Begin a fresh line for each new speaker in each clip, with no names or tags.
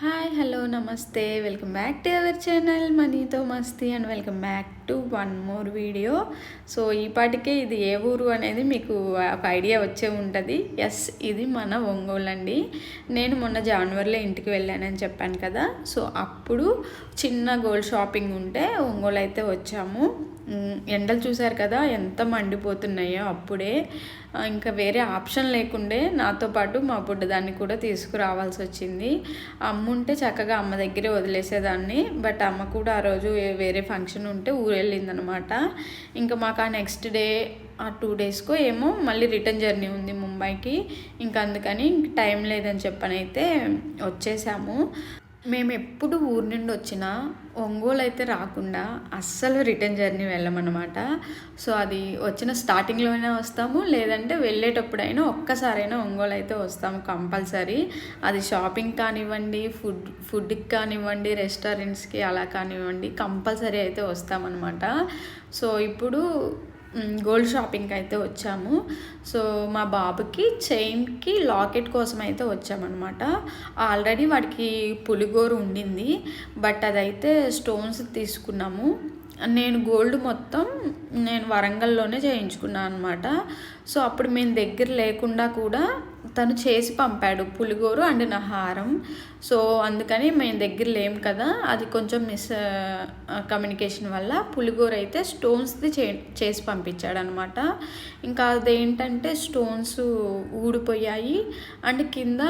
Hi hello నమస్తే. Welcome back to our channel మనీతో మస్తీ and welcome back to one more video. So ఈ పాటికే ఇది ఏ ఊరు అనేది మీకు ఒక ఐడియా వచ్చే ఉంటుంది. ఎస్ ఇది మన ఒంగోలు అండి నేను మొన్న జనవరిలో ఇంటికి వెళ్ళానని చెప్పాను కదా. సో అప్పుడు చిన్న గోల్డ్ షాపింగ్ ఉంటే ఒంగోలు అయితే వచ్చాము. ఎండలు చూశారు కదా ఎంత మండిపోతున్నాయో అప్పుడే. ఇంకా వేరే ఆప్షన్ లేకుండే నాతో పాటు మా బుడ్డదాన్ని కూడా తీసుకురావాల్సి వచ్చింది. అమ్ముంటే చక్కగా అమ్మ దగ్గరే వదిలేసేదాన్ని. బట్ అమ్మ కూడా ఆ రోజు వేరే ఫంక్షన్ ఉంటే ఊరు వెళ్ళిందనమాట. ఇంకా మాకు ఆ నెక్స్ట్ డే ఆ టూ డేస్కో ఏమో మళ్ళీ రిటర్న్ జర్నీ ఉంది ముంబైకి. ఇంకా అందుకని ఇంక టైం లేదని చెప్పనైతే వచ్చేసాము. మేము ఎప్పుడు ఊరి నుండి వచ్చినా ఒంగోలు అయితే రాకుండా అస్సలు రిటర్న్ జర్నీ వెళ్ళమన్నమాట. సో అది వచ్చిన స్టార్టింగ్లోనే వస్తాము. లేదంటే వెళ్ళేటప్పుడైనా ఒక్కసారైనా ఒంగోలు అయితే వస్తాము కంపల్సరీ. అది షాపింగ్ కానివ్వండి ఫుడ్ ఫుడ్కి కానివ్వండి రెస్టారెంట్స్కి అలా కానివ్వండి కంపల్సరీ అయితే వస్తామన్నమాట. సో ఇప్పుడు గోల్డ్ షాపింగ్కి అయితే వచ్చాము. సో మా బాబుకి చైన్కి లాకెట్ కోసం అయితే వచ్చామన్నమాట. ఆల్రెడీ వాడికి పులిగోరు ఉండింది. బట్ అదైతే స్టోన్స్ తీసుకున్నాము. నేను గోల్డ్ మొత్తం నేను వరంగల్లోనే చేయించుకున్నాను అనమాట సో అప్పుడు మేము దగ్గర లేకుండా కూడా తను చేసి పంపాడు పులిగోరు అండ్ నా హారం. సో అందుకని మేము దగ్గర లేం కదా అది కొంచెం మిస్ కమ్యూనికేషన్ వల్ల పులిగోరు అయితే స్టోన్స్ది చే చేసి పంపించాడు అనమాట ఇంకా అదేంటంటే స్టోన్స్ ఊడిపోయాయి అండ్ కింద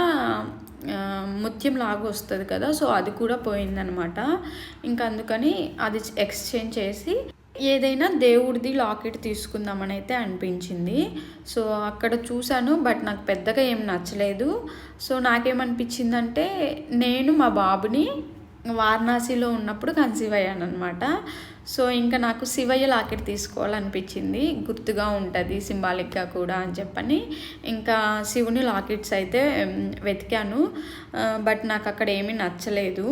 ముత్యం లాగా వస్తుంది కదా సో అది కూడా పోయిందనమాట. ఇంకా అందుకని అది ఎక్స్చేంజ్ చేసి ఏదైనా దేవుడిది లాకెట్ తీసుకుందామని అయితే అనిపించింది. సో అక్కడ చూశాను బట్ నాకు పెద్దగా ఏం నచ్చలేదు. సో నాకేమనిపించిందంటే నేను మా బాబుని వారణాసిలో ఉన్నప్పుడు కన్సీవ్ అయ్యాను అనమాట సో ఇంకా నాకు శివయ్య లాకెట్ తీసుకోవాలనిపించింది. గుర్తుగా ఉంటుంది సింబాలిక్గా కూడా అని చెప్పని. ఇంకా శివుని లాకెట్స్ అయితే వెతికాను. బట్ నాకు అక్కడ ఏమీ నచ్చలేదు.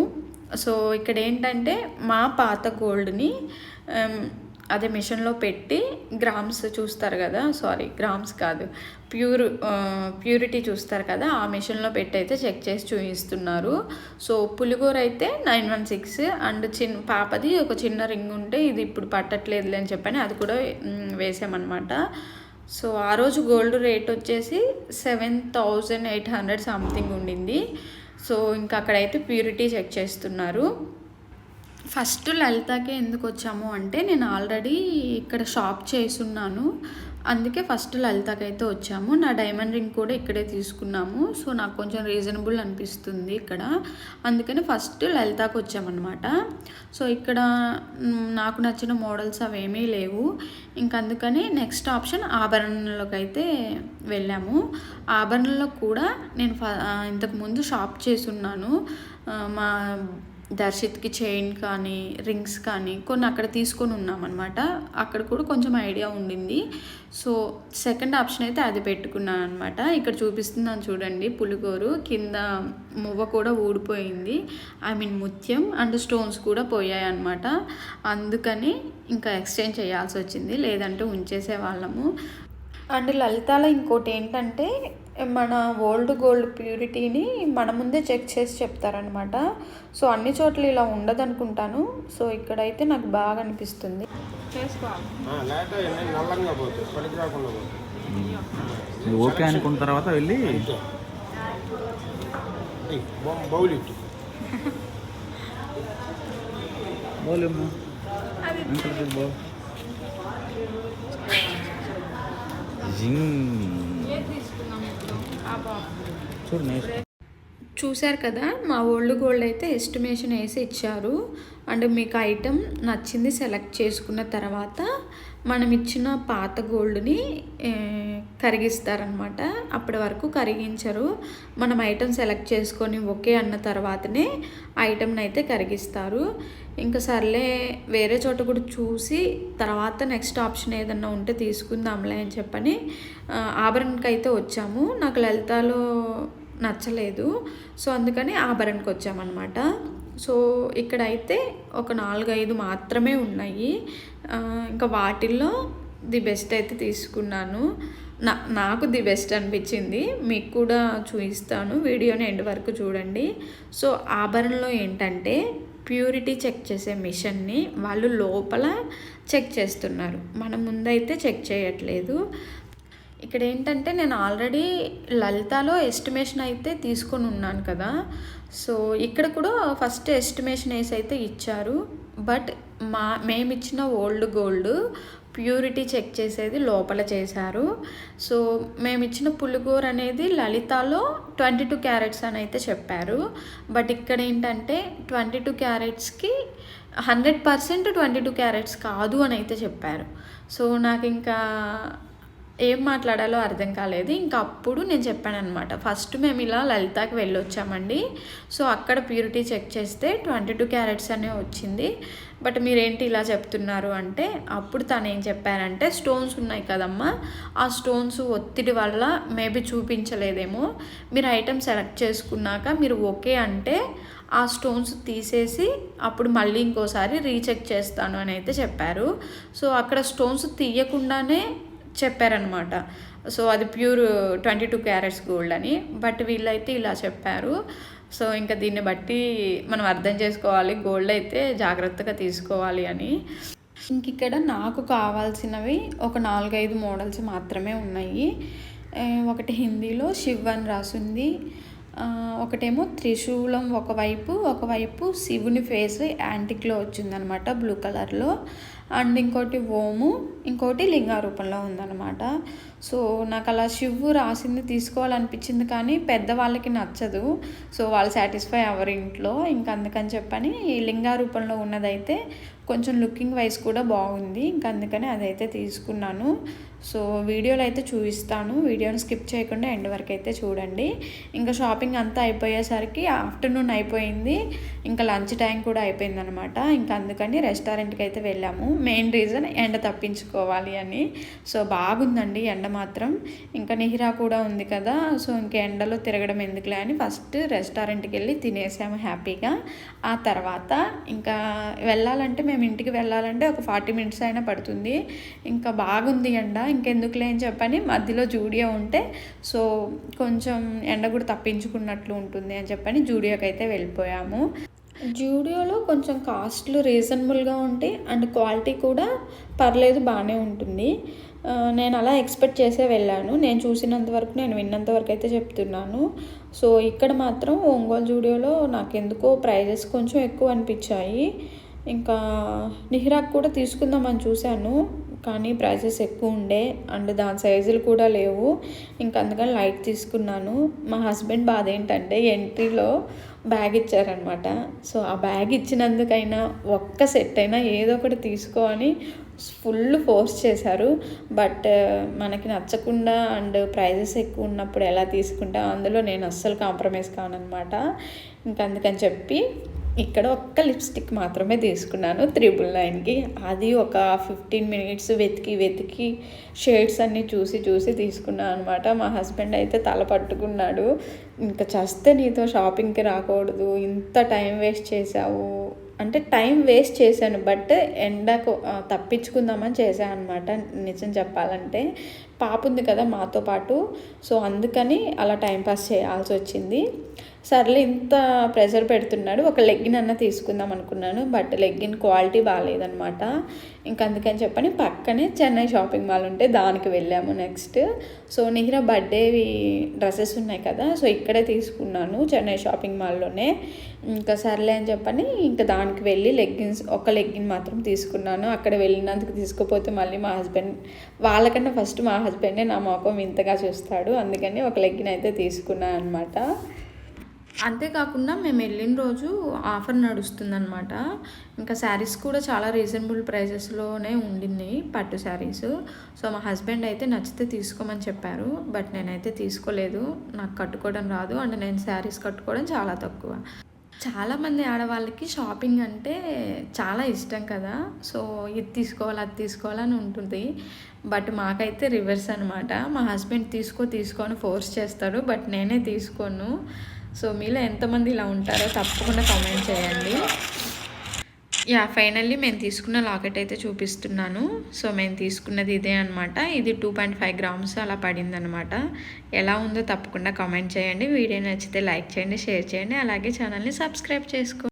సో ఇక్కడ ఏంటంటే మా పాత గోల్డ్ని అదే మిషన్లో పెట్టి గ్రామ్స్ చూస్తారు కదా సారీ గ్రామ్స్ కాదు ప్యూర్ ప్యూరిటీ చూస్తారు కదా ఆ మిషన్లో పెట్టి అయితే చెక్ చేసి చూపిస్తున్నారు. సో పులిగోర అయితే నైన్ వన్ సిక్స్ అండ్ చిన్న పాపది ఒక చిన్న రింగ్ ఉంటే ఇది ఇప్పుడు పట్టట్లేదులే అని చెప్పని అది కూడా వేసామన్నమాట. సో ఆ రోజు గోల్డ్ రేట్ వచ్చేసి seven thousand eight hundred something ఉండింది. సో ఇంకా అక్కడైతే ప్యూరిటీ చెక్ చేస్తున్నారు. ఫస్ట్ లలితాకే ఎందుకు వచ్చాము అంటే నేను ఆల్రెడీ ఇక్కడ షాప్ చేస్తున్నాను అందుకే ఫస్ట్ లలితకి అయితే వచ్చాము. నా డైమండ్ రింగ్ కూడా ఇక్కడే తీసుకున్నాము. సో నాకు కొంచెం రీజనబుల్ అనిపిస్తుంది ఇక్కడ. అందుకని ఫస్ట్ లలితకి వచ్చామన్నమాట. సో ఇక్కడ నాకు నచ్చిన మోడల్స్ అవేమీ లేవు. ఇంక అందుకని నెక్స్ట్ ఆప్షన్ ఆభరణలోకి అయితే వెళ్ళాము. ఆభరణలో కూడా నేను ఫ ఇంతకుముందు షాప్ చేసున్నాను. ఉన్నాను మా దర్శిత్కి చైన్ కానీ రింగ్స్ కానీ కొన్ని అక్కడ తీసుకొని ఉన్నామన్నమాట. అక్కడ కూడా కొంచెం ఐడియా ఉండింది. సో సెకండ్ ఆప్షన్ అయితే అది పెట్టుకున్నాను అనమాట ఇక్కడ చూపిస్తున్నాను చూడండి పులిగోరు. కింద మువ్వ కూడా ఊడిపోయింది. ఐ మీన్ ముత్యం అండ్ స్టోన్స్ కూడా పోయాయి అనమాట అందుకని ఇంకా ఎక్స్చేంజ్ చేయాల్సి వచ్చింది. లేదంటే ఉంచేసే వాళ్ళము. అండ్ లలితాలో ఇంకోటి ఏంటంటే మన ఓల్డ్ గోల్డ్ ప్యూరిటీని మన ముందే చెక్ చేసి చెప్తారనమాట సో అన్ని చోట్ల ఇలా ఉండదనుకుంటాను. సో ఇక్కడైతే నాకు బాగా అనిపిస్తుంది.
ఓకే అనుకున్న తర్వాత వెళ్ళి
అంతే.
చూడు నేర్చు
చూశారు కదా మా ఓల్డ్ గోల్డ్ అయితే ఎస్టిమేషన్ వేసి ఇచ్చారు. అండ్ మీకు ఐటెం నచ్చింది సెలెక్ట్ చేసుకున్న తర్వాత మనం ఇచ్చిన పాత గోల్డ్ని కరిగిస్తారనమాట అప్పటి వరకు కరిగించరు. మనం ఐటెం సెలెక్ట్ చేసుకొని ఓకే అన్న తర్వాతనే ఐటెంని అయితే కరిగిస్తారు. ఇంకా సర్లే వేరే చోట కూడా చూసి తర్వాత నెక్స్ట్ ఆప్షన్ ఏదన్నా ఉంటే తీసుకుందాంలే అని చెప్పని ఆ, ఆభరణకి అయితే వచ్చాము. నాకు లలితాలో నచ్చలేదు. సో అందుకని ఆభరణకి వచ్చామన్నమాట. సో ఇక్కడైతే ఒక నాలుగైదు మాత్రమే ఉన్నాయి. ఇంకా వాటిల్లో ది బెస్ట్ అయితే తీసుకున్నాను. నా నాకు ది బెస్ట్ అనిపించింది. మీకు కూడా చూపిస్తాను. వీడియోని ఎండ్ వరకు చూడండి. సో ఆభరణలో ఏంటంటే ప్యూరిటీ చెక్ చేసే మిషన్ని వాళ్ళు లోపల చెక్ చేస్తున్నారు. మన ముందైతే చెక్ చేయట్లేదు. ఇక్కడ ఏంటంటే నేను ఆల్రెడీ లలితాలో ఎస్టిమేషన్ అయితే తీసుకొని ఉన్నాను కదా. సో ఇక్కడ కూడా ఫస్ట్ ఎస్టిమేషన్ వేసి అయితే ఇచ్చారు. బట్ మా మేము ఇచ్చిన ఓల్డ్ గోల్డ్ ప్యూరిటీ చెక్ చేసేది లోపల చేశారు. సో మేము ఇచ్చిన పులిగోర అనేది లలితాలో ట్వంటీ టూ క్యారెట్స్ అని అయితే చెప్పారు. బట్ ఇక్కడ ఏంటంటే twenty two క్యారెట్స్కి hundred percent twenty two carats కాదు అని అయితే చెప్పారు. సో నాకు ఇంకా ఏం మాట్లాడాలో అర్థం కాలేదు. ఇంకా అప్పుడు నేను చెప్పాను అనమాట ఫస్ట్ మేము ఇలా లలితాకి వెళ్ళొచ్చామండి. సో అక్కడ ప్యూరిటీ చెక్ చేస్తే ట్వంటీ టూ క్యారెట్స్ అనే వచ్చింది. బట్ మీరేంటి ఇలా చెప్తున్నారు అంటే అప్పుడు తను ఏం చెప్పారంటే స్టోన్స్ ఉన్నాయి కదమ్మా. ఆ స్టోన్స్ ఒత్తిడి వల్ల మేబీ చూపించలేదేమో. మీరు ఐటమ్ సెలెక్ట్ చేసుకున్నాక మీరు ఓకే అంటే ఆ స్టోన్స్ తీసేసి అప్పుడు మళ్ళీ ఇంకోసారి రీచెక్ చేస్తాను అని అయితే చెప్పారు. సో అక్కడ స్టోన్స్ తీయకుండానే చెప్పారనమాట సో అది pure twenty two carats gold అని. బట్ వీళ్ళైతే ఇలా చెప్పారు. సో ఇంకా దీన్ని బట్టి మనం అర్థం చేసుకోవాలి. గోల్డ్ అయితే జాగ్రత్తగా తీసుకోవాలి అని. ఇంక ఇక్కడ నాకు కావాల్సినవి ఒక నాలుగైదు మోడల్స్ మాత్రమే ఉన్నాయి. ఒకటి హిందీలో శివ్ అని రాసింది. ఒకటేమో త్రిశూలం ఒకవైపు ఒకవైపు శివుని ఫేస్ యాంటిక్లో వచ్చిందనమాట బ్లూ కలర్లో. అండ్ ఇంకోటి ఓము ఇంకోటి లింగా రూపంలో ఉందన్నమాట సో నాకు అలా శివు రాసింది తీసుకోవాలనిపించింది కానీ పెద్దవాళ్ళకి నచ్చదు. సో వాళ్ళు సాటిస్ఫై అవ్వరు ఇంట్లో. ఇంకా అందుకని చెప్పని ఈ లింగా రూపంలో ఉన్నదైతే కొంచెం లుకింగ్ వైజ్ కూడా బాగుంది. ఇంకా అందుకని అదైతే తీసుకున్నాను. సో వీడియోలో అయితే చూపిస్తాను. వీడియోని స్కిప్ చేయకుండా ఎండ్ వరకు అయితే చూడండి. ఇంకా షాపింగ్ అంతా అయిపోయేసరికి ఆఫ్టర్నూన్ అయిపోయింది. ఇంకా లంచ్ టైం కూడా అయిపోయింది అనమాట ఇంకా అందుకని రెస్టారెంట్కి అయితే వెళ్ళాము. మెయిన్ రీజన్ ఎండ తప్పించుకోవాలి అని. సో బాగుందండి ఎండ మాత్రం. ఇంకా నిహిరా కూడా ఉంది కదా సో ఇంకా ఎండలో తిరగడం ఎందుకులే అని ఫస్ట్ రెస్టారెంట్కి వెళ్ళి తినేసాము హ్యాపీగా. ఆ తర్వాత ఇంకా వెళ్ళాలంటే మేము ఇంటికి వెళ్ళాలంటే ఒక ఫార్టీ మినిట్స్ అయినా పడుతుంది. ఇంకా బాగుంది ఎండ. ఇంకెందుకులే అని చెప్పని మధ్యలో జూడియో ఉంటే సో కొంచెం ఎండ కూడా తప్పించుకున్నట్లు ఉంటుంది అని చెప్పని జూడియోకి అయితే వెళ్ళిపోయాము. జూడియోలో కొంచెం కాస్ట్లు రీజనబుల్గా ఉంటాయి అండ్ క్వాలిటీ కూడా పర్లేదు బాగానే ఉంటుంది. నేను అలా ఎక్స్పెక్ట్ చేసే వెళ్ళాను. నేను చూసినంత వరకు నేను విన్నంత వరకు అయితే చెప్తున్నాను. సో ఇక్కడ మాత్రం ఒంగోలు జూడియోలో నాకు ఎందుకో ప్రైజెస్ కొంచెం ఎక్కువ అనిపించాయి. ఇంకా నిహిరాక్ కూడా తీసుకుందామని చూశాను కానీ ప్రైసెస్ ఎక్కువ ఉండే అండ్ దాని సైజులు కూడా లేవు. ఇంకా అందుకని లైట్ తీసుకున్నాను. మా హస్బెండ్ బాధ ఏంటంటే ఎంట్రీలో బ్యాగ్ ఇచ్చారనమాట సో ఆ బ్యాగ్ ఇచ్చినందుకైనా ఒక్క సెట్ అయినా ఏదో ఒకటి తీసుకో అని ఫుల్ ఫోర్స్ చేశారు. బట్ uh, మనకి నచ్చకుండా అండ్ ప్రైజెస్ ఎక్కువ ఉన్నప్పుడు ఎలా తీసుకుంటా అందులో నేను అస్సలు కాంప్రమైజ్ కానమాట ఇంకా అందుకని చెప్పి ఇక్కడ ఒక్క లిప్స్టిక్ మాత్రమే తీసుకున్నాను త్రిబుల్ నైన్కి. అది ఒక ఫిఫ్టీన్ మినిట్స్ వెతికి వెతికి షేడ్స్ అన్నీ చూసి చూసి తీసుకున్నాను అనమాట మా హస్బెండ్ అయితే తల పట్టుకున్నాడు. ఇంకా చస్తే నీతో షాపింగ్కి రాకూడదు ఇంత టైం వేస్ట్ చేసావు అంటే టైం వేస్ట్ చేశాను బట్ ఎండకు తప్పించుకుందామని చేశాను అనమాట నిజం చెప్పాలంటే. పాప ఉంది కదా మాతో పాటు సో అందుకని అలా టైంపాస్ చేయాల్సి వచ్చింది. సర్లే ఇంత ప్రెషర్ పెడుతున్నాడు. ఒక లెగ్గిన్ అన్న తీసుకుందాం అనుకున్నాను బట్ లెగ్గిన్ క్వాలిటీ బాగాలేదనమాట ఇంకా అందుకని చెప్పని పక్కనే చెన్నై షాపింగ్ మాల్ ఉంటే దానికి వెళ్ళాము నెక్స్ట్. సో నిహిర బర్త్డేవి డ్రెస్సెస్ ఉన్నాయి కదా సో ఇక్కడే తీసుకున్నాను చెన్నై షాపింగ్ మాల్లోనే. ఇంకా సర్లే అని చెప్పని ఇంకా దానికి వెళ్ళి లెగ్గిన్స్ ఒక లెగ్గిన్ మాత్రం తీసుకున్నాను. అక్కడ వెళ్ళినందుకు తీసుకుపోతే మళ్ళీ మా హస్బెండ్ వాళ్ళకన్నా ఫస్ట్ మా హస్బెండే నా మొఖం ఇంతగా చూస్తాడు. అందుకని ఒక లెగ్గిన్ అయితే తీసుకున్నాను అనమాట అంతేకాకుండా మేము వెళ్ళిన రోజు ఆఫర్ నడుస్తుందనమాట ఇంకా శారీస్ కూడా చాలా రీజనబుల్ ప్రైజెస్లోనే ఉండింది పట్టు శారీస్. సో మా హస్బెండ్ అయితే నచ్చితే తీసుకోమని చెప్పారు. బట్ నేనైతే తీసుకోలేదు. నాకు కట్టుకోవడం రాదు. అండ్ నేను శారీస్ కట్టుకోవడం చాలా తక్కువ. చాలామంది ఆడవాళ్ళకి షాపింగ్ అంటే చాలా ఇష్టం కదా. సో ఇది తీసుకోవాలి అది తీసుకోవాలని ఉంటుంది. బట్ మాకైతే రివర్స్ అనమాట మా హస్బెండ్ తీసుకో తీసుకొని ఫోర్స్ చేస్తాడు. బట్ నేనే తీసుకోను. సో మీలో ఎంతమంది ఇలా ఉంటారో తప్పకుండా కామెంట్ చేయండి. యా ఫైనల్లీ మేము తీసుకున్న లాకెట్ అయితే చూపిస్తున్నాను. సో మేము తీసుకున్నది ఇదే అనమాట ఇది టూ పాయింట్ ఫైవ్ గ్రామ్స్ అలా పడింది అనమాట ఎలా ఉందో తప్పకుండా కామెంట్ చేయండి. వీడియో నచ్చితే లైక్ చేయండి షేర్ చేయండి. అలాగే ఛానల్ని సబ్స్క్రైబ్ చేసుకోండి